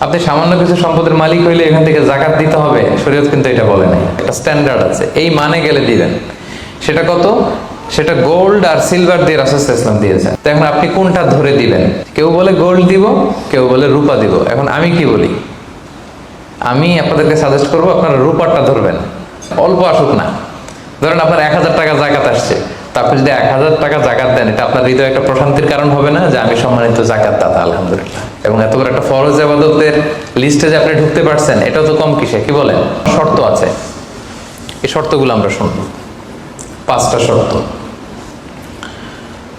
আপনি সামান্য কিছু সম্পদের মালিক হইলে এখান থেকে জাকাত দিতে হবে। শরীয়ত কিন্তু এটা বলে নাই। একটা স্ট্যান্ডার্ড আছে। এই মানে গেলে দিবেন। সেটা কত? সেটা গোল্ড আর সিলভার দিয়ে রাসুল ইসলাম দিয়েছেন। তো এখন আপনি কোনটা ধরে দিবেন? কেউ বলে গোল্ড দিব, কেউ বলে রূপা দিব। এখন আমি কি বলি? আমি আপনাদেরকে সাজেস্ট করব, আপনারা রূপারটা ধরবেন। অল্প আসুক না। ধরেন আপনার এক হাজার টাকা জাকাত আসছে। তা আপনি যদি এক হাজার টাকা জাকাত দেন, এটা আপনার হৃদয় একটা প্রশান্তির কারণ হবে না যে আমি সম্মানিত জাকাত দাতা, আলহামদুলিল্লাহ। এবং এত বড় একটা ফরজ আবাদতের লিস্টে যে আপনি ঢুকতে পারছেন এটা তো কম কিসে? কি বলেন? শর্ত আছে। এই শর্তগুলো আমরা শুনব। পাঁচটা শর্ত।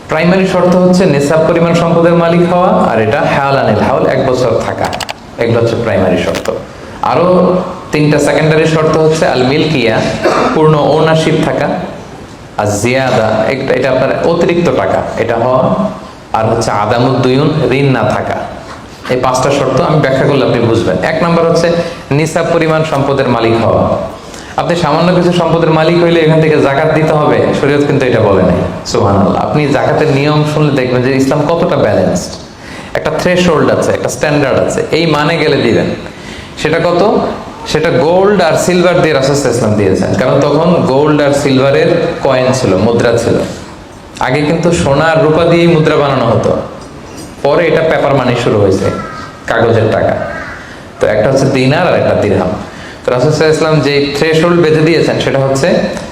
প্রাইমারি শর্ত হচ্ছে নেশাব পরিমাণ সম্পদের মালিক হওয়া, আর এটা হায়াল আনিল হাওল এক বছর থাকা। এগুলো হচ্ছে প্রাইমারি শর্ত। আরও তিনটা সেকেন্ডারি শর্ত হচ্ছে আল মিল্কিয়া পূর্ণ ওনারশিপ থাকা। আর জিয়াদা এটা আপনার অতিরিক্ত টাকা। এটা হওয়া আর হচ্ছে আদামুদ্দুয়ুন ঋণ না থাকা। এই পাঁচটা শর্ত আমি ব্যাখ্যা করলে আপনি বুঝবেন। এক নম্বর হচ্ছে নিসাব পরিমাণ সম্পদের মালিক হওয়া। আপনি সামান্য কিছু সম্পদের মালিক হইলে এখান থেকে জাকাত দিতে হবে। শরীয়ত কিন্তু এটা বলে নাই। সুহান আপনি জাকাতের নিয়ম শুনলে দেখবেন যে ইসলাম কতটা ব্যালেন্সড একটা থ্রেশ আছে, একটা স্ট্যান্ডার্ড আছে। এই মানে গেলে দিবেন। সেটা কত? সেটা গোল্ড আর সিলভার দিয়ে ইসলাম দিয়েছেন। কারণ তখন গোল্ড আর সিলভারের কয়েন ছিল, মুদ্রা ছিল। আগে কিন্তু সোনা আর রূপা দিয়েই মুদ্রা বানানো হতো। পরে এটা পেপার মানি শুরু হয়েছে, কাগজের টাকা। তো একটা হচ্ছে দিনার আর একটা দিরহাম। তো রাসুল ইসলাম যে থ্রেশ বেঁধে দিয়েছেন, সেটা হচ্ছে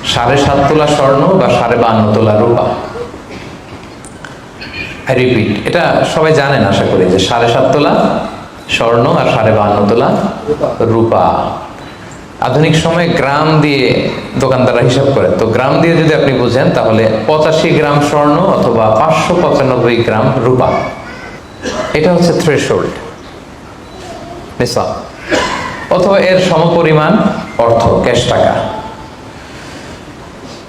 সাড়ে সাত তোলা স্বর্ণ বা সাড়ে বান্ন তোলা রূপা। রিপিট এটা সবাই জানেন আশা করি যে সাড়ে সাত তোলা স্বর্ণ আর সাড়ে বান্ন তোলা রূপা। আধুনিক সময়ে গ্রাম দিয়ে দোকানদাররা হিসাব করে। তো গ্রাম দিয়ে যদি আপনি বুঝেন, তাহলে পঁচাশি গ্রাম স্বর্ণ অথবা পাঁচশো পঁচানব্বই গ্রাম রূপা। এটা হচ্ছে থ্রেশোল্ড নিসাব। অথবা এর সমপরিমাণ অর্থ, ক্যাশ টাকা।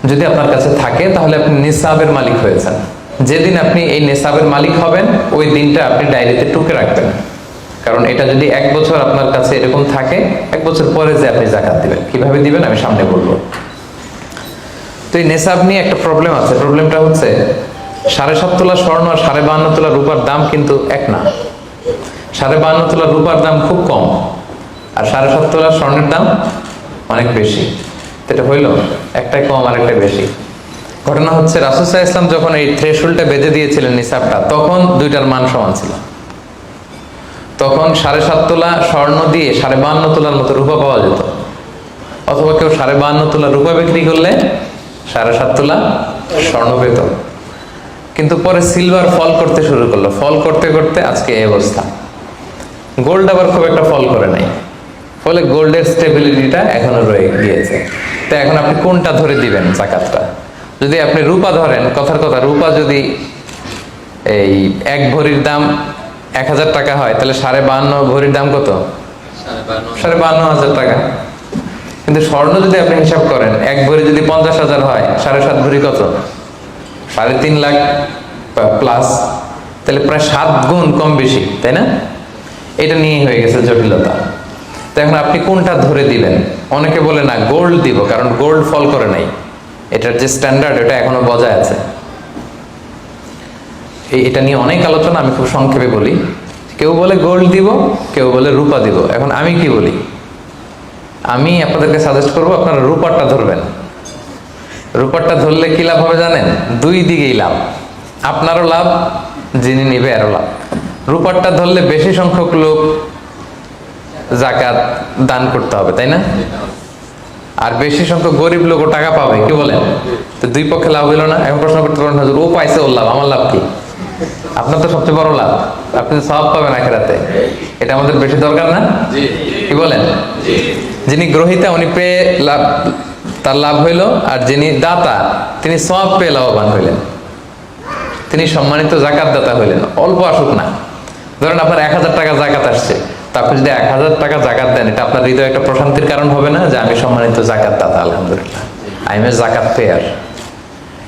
যদি আপনার কাছে থাকে, তাহলে আপনি নিসাবের মালিক হয়েছেন। যেদিন আপনি এই নিসাবের মালিক হবেন, ওই দিনটা আপনি ডায়েরিতে টুকে রাখবেন। কারণ এটা যদি এক বছর আপনার কাছে এরকম থাকে, এক বছর পরে যে আপনি জাকাত দিবেন। কীভাবে দিবেন আমি সামনে বলব। তো এই নেশাব নিয়ে একটা প্রবলেম আছে। প্রবলেমটা হচ্ছে, সাড়ে সাত তোলা স্বর্ণ আর সাড়ে বান্ন তোলা রূপার দাম কিন্তু এক না। সাড়ে বান্ন তোলা রূপার দাম খুব কম, আর সাড়ে সাত তোলা স্বর্ণের দাম অনেক বেশি। এটা হইল একটাই কম আর একটাই বেশি। ঘটনা হচ্ছে রাসুসাহ ইসলাম যখন এই থ্রেশুলটা বেঁধে দিয়েছিলেন নিসাবটা, তখন দুইটার মান সমান ছিল। তখন সাড়ে সাত তোলা স্বর্ণ দিয়ে সাড়ে বান্ন তোলার মতো রূপা পাওয়া যেত। অথবা কেউ সাড়ে বান্ন তোলা রূপা বিক্রি করলে সাড়ে সাত তোলা স্বর্ণ পেত। কিন্তু পরে সিলভার ফল করতে শুরু করল। ফল করতে করতে আজকে এই অবস্থা। গোল্ড আবার খুব একটা ফল করে নাই। ফলে গোল্ডের স্টেবিলিটিটা এখনও রয়ে গিয়েছে। তো এখন আপনি কোনটা ধরে দিবেন জাকাতটা? যদি আপনি রূপা ধরেন, কথার কথা, রূপা যদি এই এক ভরির দাম এক হাজার টাকা হয়, তাহলে সাড়ে বান্ন ভরির দাম কত? সাড়ে বান্ন হাজার টাকা। কিন্তু স্বর্ণ যদি আপনি হিসাব করেন, এক ভরি যদি পঞ্চাশ হাজার হয়, সাড়ে সাত ভরি কত? সাড়ে তিন লাখ প্লাস, তাহলে প্রায় সাত গুণ কম বেশি, তাই না? এটা নিয়ে হয়ে গেছে জটিলতা। তো এখন আপনি কোনটা ধরে দিলেন? অনেকে বলে না গোল্ড দিব, কারণ গোল্ড ফল করে নাই। এটার যে স্ট্যান্ডার্ড এটা এখনও বজায় আছে। এই এটা নিয়ে অনেক আলোচনা আমি খুব সংক্ষেপে বলি। কেউ বলে গোল্ড দিব, কেউ বলে রূপা দিব। এখন আমি কি বলি? আমি আপনাদেরকে সাজেস্ট করব, আপনারা রূপারটা ধরবেন। রূপারটা ধরলে কি লাভ হবে জানেন? দুই দিকেই লাভ। আপনারও লাভ, যিনি নিবে আরও লাভ। রূপারটা ধরলে বেশি সংখ্যক লোক জাকাত দান করতে হবে, তাই না? আর বেশি সংখ্যক গরিব লোকও টাকা পাবে, কি বলেন? তো দুই পক্ষে লাভ হইল না। এখন প্রশ্ন করতে পারেন হুজুর, ও পাইছে ওর লাভ, আমার লাভ কি? আপনার তো সবচেয়ে বড় লাভ। আপনি তো সব পাবেন আখেরাতে। এটা আমাদের বেশি দরকার না? কি বলেন? যিনি গ্রহিতা উনি পেয়ে লাভ তার লাভ হইল আর যিনি দাতা তিনি সব পেয়ে লাভবান হইলেন। তিনি সম্মানিত জাকাত দাতা হইলেন। অল্প আসুক না। ধরেন আপনার এক হাজার টাকা জাকাত আসছে। তা আপনি যদি এক হাজার টাকা জাকাত দেন এটা আপনার হৃদয় একটা প্রশান্তির কারণ হবে না যে আমি সম্মানিত জাকাত দাতা আলহামদুলিল্লাহ। আই এম এ জাকাত পেয়ার।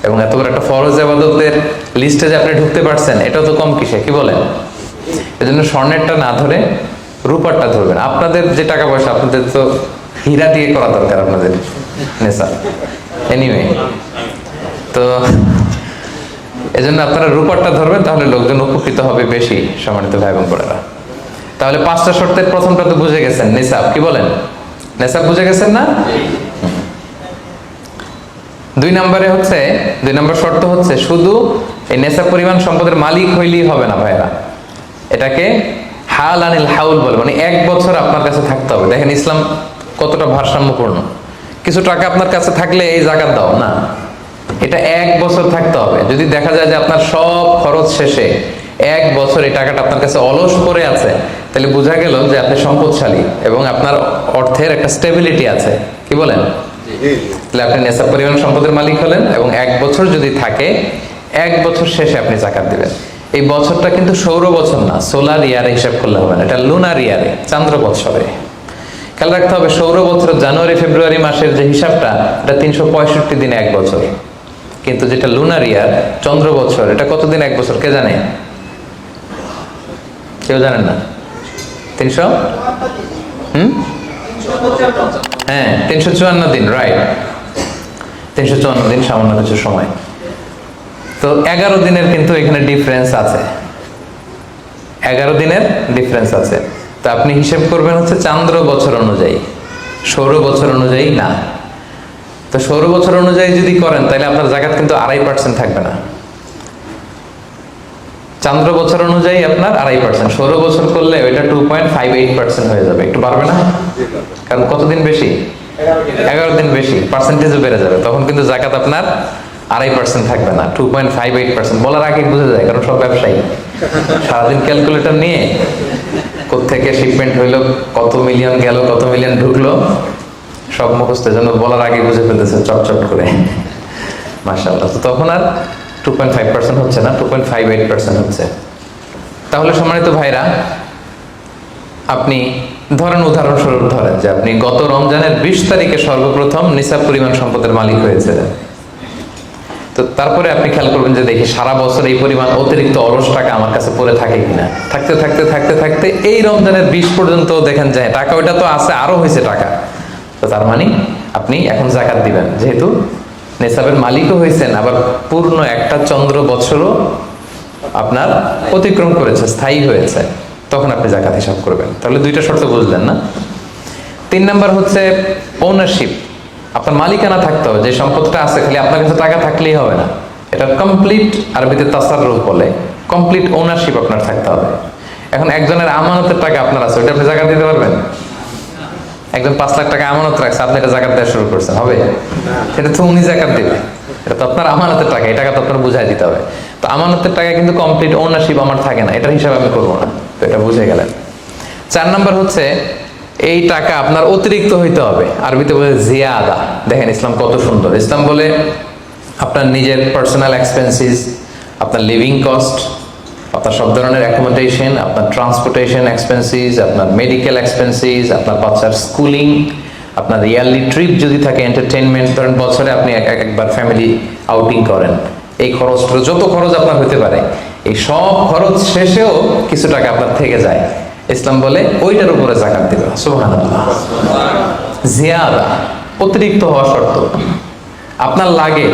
এবং এত বড় একটা ফরজ আবাদতের লিস্টে যে আপনি ঢুকতে পারছেন, এটাও তো কম কিসে, কি বলেন? এজন্য স্বর্ণেরটা না ধরে রূপারটা ধরবেন। আপনাদের যে টাকা পয়সা, আপনাদের তো হীরা দিয়ে করা দরকার আপনাদের, নেশা। এনিওয়ে তো এজন্য আপনারা রূপারটা ধরবেন, তাহলে লোকজন উপকৃত হবে বেশি, সম্মানিত ভাই এবং বোনেরা। তাহলে পাঁচটা শর্তের প্রথমটা তো বুঝে গেছেন নিসাব কি বলেন? নিসাব বুঝে গেছেন না? দুই নম্বরে হচ্ছে, দুই নম্বর শর্ত হচ্ছে শুধু এই নেশা পরিমাণ সম্পদের মালিক হইলেই হবে না ভাইরা। এটাকে হাল আনিল হাউল বলে মানে এক বছর আপনার কাছে থাকতে হবে। দেখেন ইসলাম কতটা ভারসাম্যপূর্ণ। কিছু টাকা আপনার কাছে থাকলে এই জাকাত দাও, না। এটা এক বছর থাকতে হবে। যদি দেখা যায় যে আপনার সব খরচ শেষে এক বছর এই টাকাটা আপনার কাছে অলস পড়ে আছে, তাহলে বোঝা গেল যে আপনি সম্পদশালী এবং আপনার অর্থের একটা স্টেবিলিটি আছে। কি বলেন? তাহলে আপনি নেশা পরিমাণ সম্পদের মালিক হলেন এবং এক বছর যদি থাকে, এক বছর শেষে আপনি জাকাত দিবেন। এই বছরটা কিন্তু সৌর বছর না, সোলার ইয়ারে হিসাব করলে হবে না, এটা লুনার ইয়ারে, চান্দ্র বছরে খেয়াল রাখতে হবে, সৌর বছর জানুয়ারি, ফেব্রুয়ারি মাসের যে হিসাবটা, এটা তিনশো পঁয়ষট্টি দিনে এক বছর। কিন্তু যেটা লুনার ইয়ার, চন্দ্র বছর এটা কতদিন এক বছর, কে জানে? কেউ জানেন না? তিনশো? হুম? হ্যাঁ তিনশো চুয়ান্ন দিন রাইট তিনশো চুয়ান্ন দিন সামান্য কিছু সময়। তো এগারো দিনের কিন্তু এখানে ডিফারেন্স আছে। এগারো দিনের ডিফারেন্স আছে। তো আপনি হিসেব করবেন হচ্ছে চান্দ্র বছর অনুযায়ী। সৌর বছর অনুযায়ী না। তো সৌর বছর অনুযায়ী যদি করেন, তাহলে আপনার জাকাত কিন্তু আড়াই পার্সেন্ট থাকবে না। চান্দ্র বছর অনুযায়ী আপনার আড়াই পার্সেন্ট সৌর বছর করলে ওইটা two point five eight percent হয়ে যাবে। একটু পারবে না? কারণ কতদিন বেশি? এগারো দিন বেশি। পার্সেন্টেজও বেড়ে যাবে। তখন কিন্তু জাকাত আপনার আড়াই পার্সেন্ট থাকবে না। Two point five eight percent বলার আগে বুঝে যায়, কারণ সব ব্যবসায়ী। সারাদিন ক্যালকুলেটর নিয়ে কোথেকে শিপমেন্ট হইল, কত মিলিয়ন গেল, কত মিলিয়ন ঢুকলো, সব মুখস্থ। জন্য বলার আগে বুঝে ফেলতেছে, চটচট করে। মাসাল্লাহ তো তখন আর টু পয়েন্ট ফাইভ পার্সেন্ট হচ্ছে না two point five eight percent হচ্ছে। তাহলে সম্মানিত ভাইরা, আপনি ধরেন উদাহরণস্বরূপ ধরেন যে আপনি গত রমজানের বিশ তারিখে সর্বপ্রথম নিসাব পরিমাণ সম্পদের মালিক হয়েছিলেন। তো তারপরে আপনি খেয়াল করবেন যে দেখি সারা বছর এই পরিমাণ অতিরিক্ত অলস টাকা আমার কাছে পড়ে থাকে কিনা। থাকতে থাকতে থাকতে থাকতে এই রমজানের বিশ পর্যন্ত দেখেন যায় টাকা ওইটা তো আছে, আরও হয়েছে টাকা। তো তার মানে আপনি এখন জাকাত দিবেন, যেহেতু নেশাবের মালিকও হয়েছেন, আবার পূর্ণ একটা চন্দ্র বছরও আপনার অতিক্রম করেছে, স্থায়ী হয়েছে। তখন আপনি জাকাত হিসাব করবেন। তাহলে দুইটা শর্ত বুঝলেন না? তিন নাম্বার হচ্ছে ওনারশিপ আপনার মালিকানা থাকতে হবে, যে সম্পদটা আছে, খালি আপনার কাছে টাকা থাকলেই হবে না। এটা কমপ্লিট আরবিতে তাসাররুফ বলে। কমপ্লিট ওনারশিপ আপনার থাকতে হবে। এখন একজনের আমানতের টাকা আপনার আছে, ওইটা আপনি জাকাত দিতে পারবেন? একজন পাঁচ লাখ টাকা আমানত রাখছে, আপনি এটা জাকাত দেওয়া শুরু করছেন, হবে? সেটা তো উনি জাকাত দিবে। এটা তো আপনার আমানতের টাকা, এই টাকা তো আপনার বুঝাই দিতে হবে। তো আমানতের টাকা কিন্তু কমপ্লিট ওনারশিপ আমার থাকে না, এটার হিসাব আমি করব না। তো এটা বুঝে গেলেন। চার নাম্বার হচ্ছে, এই টাকা আপনার অতিরিক্ত হইতে হবে। আরবিতে বলে জিয়াদা। দেখেন ইসলাম কত সুন্দর। ইসলাম বলে আপনার নিজের পার্সোনাল এক্সপেন্সিস আপনার লিভিং কস্ট আপনার সব ধরনের অ্যাকোমোডেশন আপনার ট্রান্সপোর্টেশন এক্সপেন্সিস আপনার মেডিকেল এক্সপেন্সিস আপনার বাচ্চার স্কুলিং আপনার ইয়ারলি ট্রিপ যদি থাকে এন্টারটেনমেন্ট ধরেন বছরে আপনি এক, এক- একবার ফ্যামিলি আউটিং করেন। এই খরচটা যত খরচ আপনার হতে পারে, এই সব খরচ শেষেও কিছু টাকা আপনার থেকে যায়। ইসলাম বলে, ওইটার উপরে জাকাত দিবে। সুবহানাল্লাহ। জিয়াদা, অতিরিক্ত হওয়া শর্ত। আপনার লাগে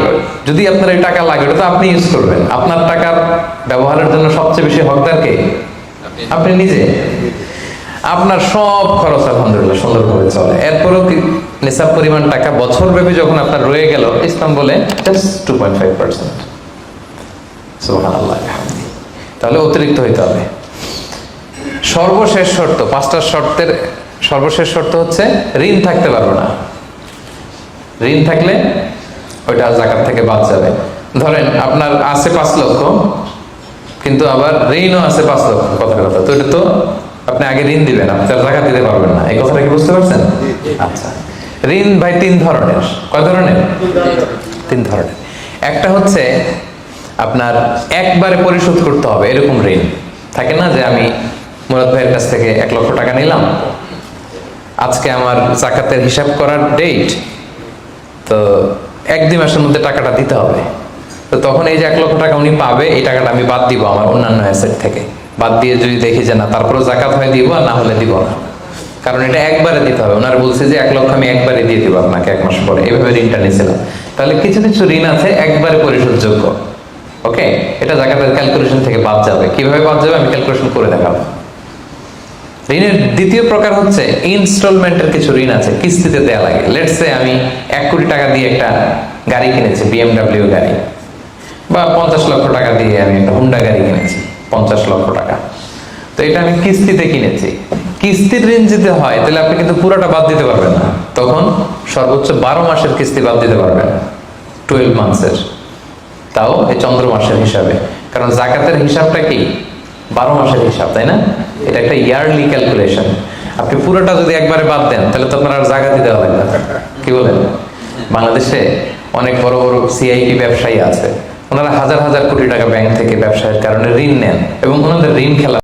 যদি আপনার এই টাকা লাগে ওটা তো আপনি ইউজ করবেন। আপনার টাকার ব্যবহারের জন্য সবচেয়ে বেশি হকদার কে? আপনি। নিজে। আপনার সব খরচ আলহামদুলিল্লাহ সুন্দরভাবে চলে। এরপরেও কি নিসাব পরিমাণ টাকা বছর ব্যাপী যখন আপনার রয়ে গেল ইসলাম বলে just two point five percent তাহলে অতিরিক্ত হইতে হবে। সর্বশেষ শর্ত পাঁচটা শর্তের সর্বশেষ শর্ত হচ্ছে ঋণ থাকতে পারবে না। ঋণ থাকলে ওইটা জাকাত থেকে বাদ যাবে। ধরেন আপনার আছে পাঁচ লক্ষ কিন্তু আবার ঋণও আছে পাঁচ লক্ষ কথার কথা। তো এটা তো আপনি আগে ঋণ দিবেন আপনি তার জাকাত দিতে পারবেন না। এই কথাটা কি বুঝতে পারছেন? আচ্ছা। ঋণ ভাই তিন ধরনের। কয় ধরনের? তিন ধরনের। একটা হচ্ছে আপনার একবারে পরিশোধ করতে হবে এরকম ঋণ। থাকে না যে আমি মুরাদ ভাইয়ের কাছ থেকে এক লক্ষ টাকা নিলাম। আজকে আমার জাকাতের হিসাব করার ডেট তো এক দুই মাসের মধ্যে টাকাটা দিতে হবে। তো তখন এই যে এক লক্ষ টাকা উনি পাবে, এই টাকাটা আমি বাদ দিব আমার অন্যান্য অ্যাসেট থেকে। বাদ দিয়ে যদি দেখি যে না তারপরে জাকাত হয় দিব, আর না হলে দিব না। কারণ এটা একবারে দিতে হবে। ওনার বলছে যে এক লক্ষ আমি একবারে দিয়ে দিব আপনাকে এক মাস পরে। এভাবে ঋণটা নিয়েছিলাম। তাহলে কিছু কিছু ঋণ আছে একবারে পরিশোধযোগ্য। ওকে এটা জাকাতের ক্যালকুলেশন থেকে বাদ যাবে। কীভাবে বাদ যাবে? আমি ক্যালকুলেশন করে দেখাবো। ঋণের দ্বিতীয় প্রকার হচ্ছে ইনস্টলমেন্টের কিছু ঋণ আছে, কিস্তিতে দেয়া লাগে। লেটস আমি এক কোটি টাকা দিয়ে একটা গাড়ি কিনেছি বিএমডাব্লিউ গাড়ি, বা পঞ্চাশ লক্ষ টাকা দিয়ে আমি একটা হুন্ডা গাড়ি কিনেছি, পঞ্চাশ লক্ষ টাকা। তো এটা আমি কিস্তিতে কিনেছি। কিস্তির ঋণ যদি হয়, তাহলে আপনি কিন্তু পুরোটা বাদ দিতে পারবেন না। তখন সর্বোচ্চ বারো মাসের কিস্তি বাদ দিতে পারবেন টুয়েলভ মান্থসের তাও এই চন্দ্র মাসের হিসাবে। কারণ জাকাতের হিসাবটা কি? বারো মাসের হিসাব, তাই না? এটা একটা ইয়ারলি ক্যালকুলেশন আপনি পুরোটা যদি একবারে বাদ দেন, তাহলে তো আপনার আর জায়গা দিতে হবে না। কি বলেন? বাংলাদেশে অনেক বড় বড় সিআইটি ব্যবসায়ী আছে। ওনারা হাজার হাজার কোটি টাকা ব্যাংক থেকে ব্যবসায়ের কারণে ঋণ নেন এবং ওনাদের ঋণ খেলা